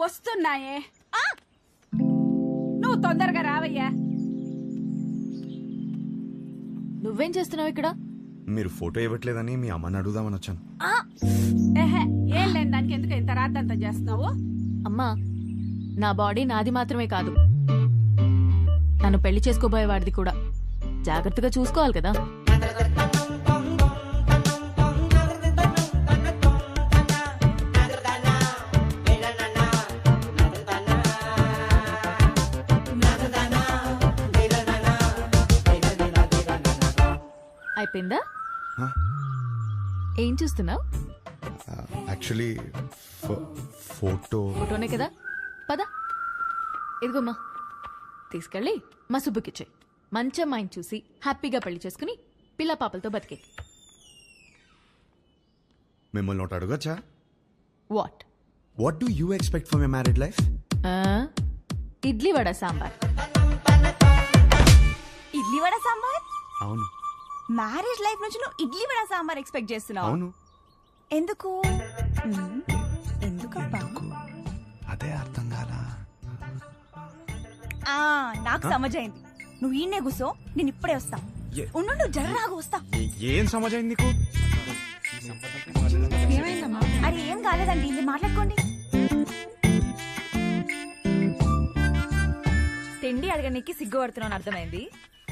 వస్తున్నాయే. ఆ! నువ్వు తొందరగా రావయ్యా. నువ్వేం చేస్తున్నావు ఇక్కడ? మీరు ఫోటో ఇవ్వట్లేదని మీ అమ్మని అడుగుదామని వచ్చాను. ఆ! ఎహె, ఏం లేని దానికి ఎందుకు ఇంత రాద్దంతా చేస్తున్నావు? అమ్మా నా బాడీ నాది మాత్రమే కాదు. నన్ను పెళ్ళి చేసుకోబోయేవాడిది కూడా. జాగ్రత్తగా చూసుకోవాలి కదా. అయిపోయిందా? ఏం చూస్తున్నావు? యాక్చువల్లీ ఫోటో ఫోటోనే కదా. పద. ఇదిగోమ్మా తీసుకెళ్ళి మా సుబ్బుకిచ్చే మంచి అమ్మాయిని చూసి హ్యాపీగా పెళ్ళి చేసుకుని పిల్ల పాపలతో బతికే. మిమ్మల్ని ఒకటి అడగచ్చా? What what do you expect for my married life idli vada sambar. Marriage life నుంచి నువ్వు ఇడ్లీ వడ సాంబార్ ఎక్స్పెక్ట్ చేస్తున్నావు. అవును. ఎందుకు? మ్మ్. ఎందుకబ్బా? అదే అర్థం కాలా? ఆ, నాకు సమజైంది. నువ్వు ఈయనే కూసో నేను ఇప్పుడే వస్తా. ఏ- ఉండు నువ్వు జర్రాగా వస్తా. ఏ- ఏం సమాజం నీకు? అరే ఏం కాలేదండి మీరు మాట్లాడుకోండి. తిండి అడగడానికి సిగ్గుపడుతున్నాను అర్థమైంది.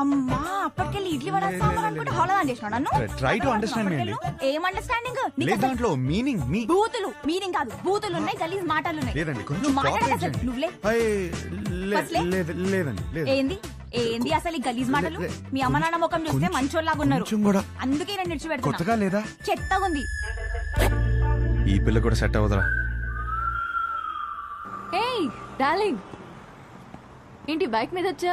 అమ్మా అప్పటికెళ్ళి ఇడ్లీ వడ సాంబార్ అనుకుంటే హోలదాన్ చేసినావు నన్ను? Try- try to understand me అండి. అప్పటికెళ్ళు ఏం అండర్స్టాండింగ్ లేదు దాంట్లో మీనింగ్ మీ బూతులు మీనింగ్ కాదు. బూతులు ఉన్నాయి గలీజ్ మాటలు ఉన్నాయి. లేదండి కొంచెం చేయండి. నువ్వులే? లేదు లేదండి లేదు. ఏంది? ఏంది అసలు ఈ గలీజ్ మాటలు? మీ అమ్మ నాన్న ముఖం చూస్తే మంచోళ్ళలాగా ఉన్నారు. కొంచెం కూడా అందుకే నేను నిడిచిపెడుతున్నా కొత్తగా లేదా? చెత్తగా ఉంది. ఈ పిల్ల కూడా సెట్ అవ్వదురా. ఏయ్ డార్లింగ్. ఏంటి బైక్ మీద వచ్చా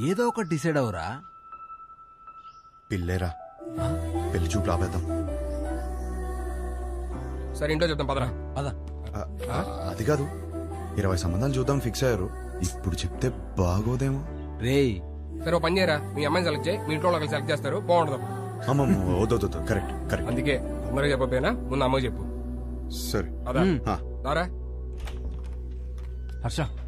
ఏదో ఒకటి డిసైడ్ అవరా. పిల్లేరా పెళ్ళి చూపు ఆపేద్దాం. సరే ఇంట్లో చెప్తాం పదరా. పద. ఆ, ఆ, అది కాదు. ఇరవై సంబంధాలు చూద్దాం ఫిక్స్ అయ్యారు. ఇప్పుడు చెప్తే బాగోదేమో. రేయ్. సరే ఓ పని చేయరా. మీ అమ్మాయిని సెలెక్ట్ చేయి. మీ ఇంట్లో వాళ్ళకి సెలెక్ట్ చేస్తారు. బాగుంటుంది. అమ్మమ్మ కరెక్ట్ కరెక్ట్ అందుకే అందరూ చెప్పకపోయినా ముందు అమ్మకి చెప్పు. సరే. అదా ఆ, దారా. హర్ష.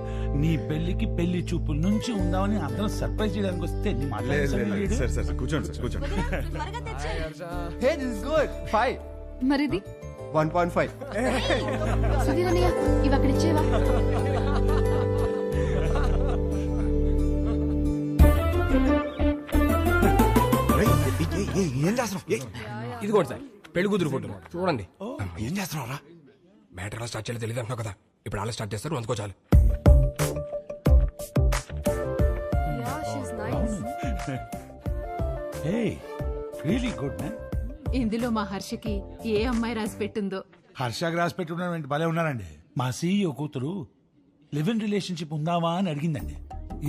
నీ పెళ్ళికి పెళ్ళి చూపుల నుంచి ఉందామని అందరం సర్ప్రైజ్ చేయడానికి వస్తే నీ. సార్ సార్ కూర్చోండి సార్ కూర్చోండి. Hey this is good five మరిది? వన్ పాయింట్ ఫైవ్ సుధీర్ అన్నయ్య ఇవి అక్కడ ఇచ్చేవా? ఏం చేస్తున్నావు? ఇదిగోండి సార్ పెళ్ళి కూతురు ఫోటో చూడండి. ఏం చేస్తున్నావు రా మ్యాటర్ ఎలా స్టార్ట్ చేయాలో తెలియదు అంటున్నావు కదా. ఇప్పుడు అలా స్టార్ట్ చేస్తారు అందుకో చాలు. హే రియలీ గుడ్ మ్యాన్ ఇందులో మా హర్షకి ఏ అమ్మాయి రాసి పెట్టిందో హర్ష రాసి పెట్టుకున్నాడు భలే ఉన్నారండి. మా సీఈఓ కూతురు లివ్ ఇన్ రిలేషన్షిప్ ఉందావా అని అడిగిందండి.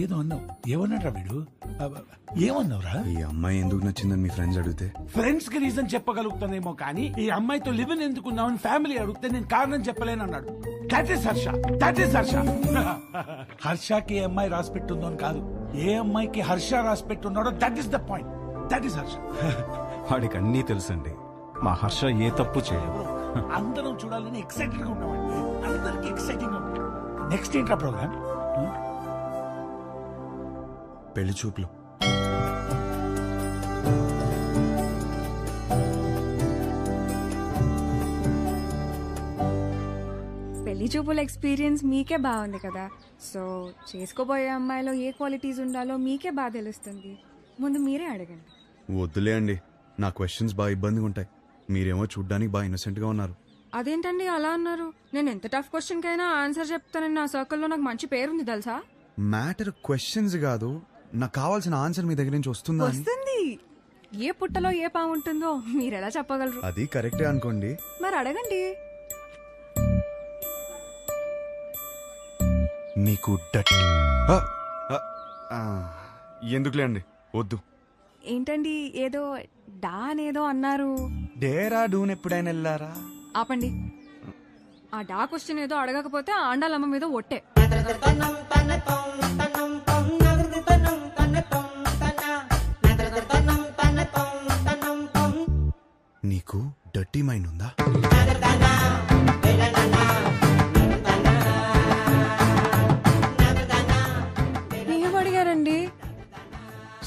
ఏదో అన్నావు. ఏమన్నాడ్రా వీడు? అబ్బ, ఏమన్నావురా? ఈ అమ్మాయి ఎందుకు నచ్చిందని మీ ఫ్రెండ్స్ అడిగితే. ఫ్రెండ్స్కి రీజన్ చెప్పగలుగుతానేమో కానీ ఈ అమ్మాయితో లివ్ ఇన్ ఎందుకున్నామని ఫ్యామిలీ అడిగితే నేను కారణం చెప్పలేను అన్నాడు that is Harsha. That is Harsha. హర్షకి ఏ అమ్మాయి రాసి పెట్టుందో అని కాదు. ఏ అమ్మాయికి హర్ష రాసి పెట్టున్నాడో that is the point that is Harsha. వాడికి అన్నీ తెలుసండి. మా హర్ష ఏ తప్పు చేయదు. అందరం చూడాలని ఎక్సైటెడ్గా ఉన్నామండి అందరికి ఎక్సైటింగ్ నెక్స్ట్ ఏంట్రా ప్రోగ్రామ్ పెళ్ళి చూపులు. పెళ్ళి చూపుల ఎక్స్పీరియన్స్ మీకే బాగుంది కదా. సో చేసుకోబోయే అమ్మాయిలో ఏ క్వాలిటీస్ ఉండాలో మీకే బాగా తెలుస్తుంది. ముందు మీరే అడగండి. వద్దులే అండి. నా క్వశ్చన్స్ బాగా ఇబ్బందిగా ఉంటాయి. మీరేమో చూడ్డానికి బాగా innocent గా ఉన్నారు. అదేంటండి అలా అన్నారు? నేను ఎంత టఫ్ క్వశ్చన్ కైనా ఆన్సర్ చెప్తానని నా సర్కిల్లో నాకు మంచి పేరుంది తెలుసా? మ్యాటర్ క్వశ్చన్స్ కాదు. నాకు కావాల్సిన ఆన్సర్ మీ దగ్గర నుంచి వస్తుందా అని. వస్తుంది. ఏ పుట్టలో ఏ పాము ఉంటుందో మీరు ఎలా చెప్పగలరు? అది కరెక్టే అనుకోండి. మరి అడగండి. డట్. ఆ, ఎందుకులే అండి? వద్దు. ఏంటండి ఏదో డా అనేదో అన్నారు. డేరా డూన్ ఎప్పుడైనా వెళ్ళారా? ఆపండి. ఆ డా క్వశ్చన్ ఏదో అడగకపోతే ఆండాలమ్మ మీద ఒట్టే. నీకు డర్టీ మైండ్ ఉందా?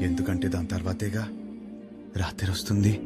ఎందుకంటే దాని తర్వాతేగా రాత్రి వస్తుంది.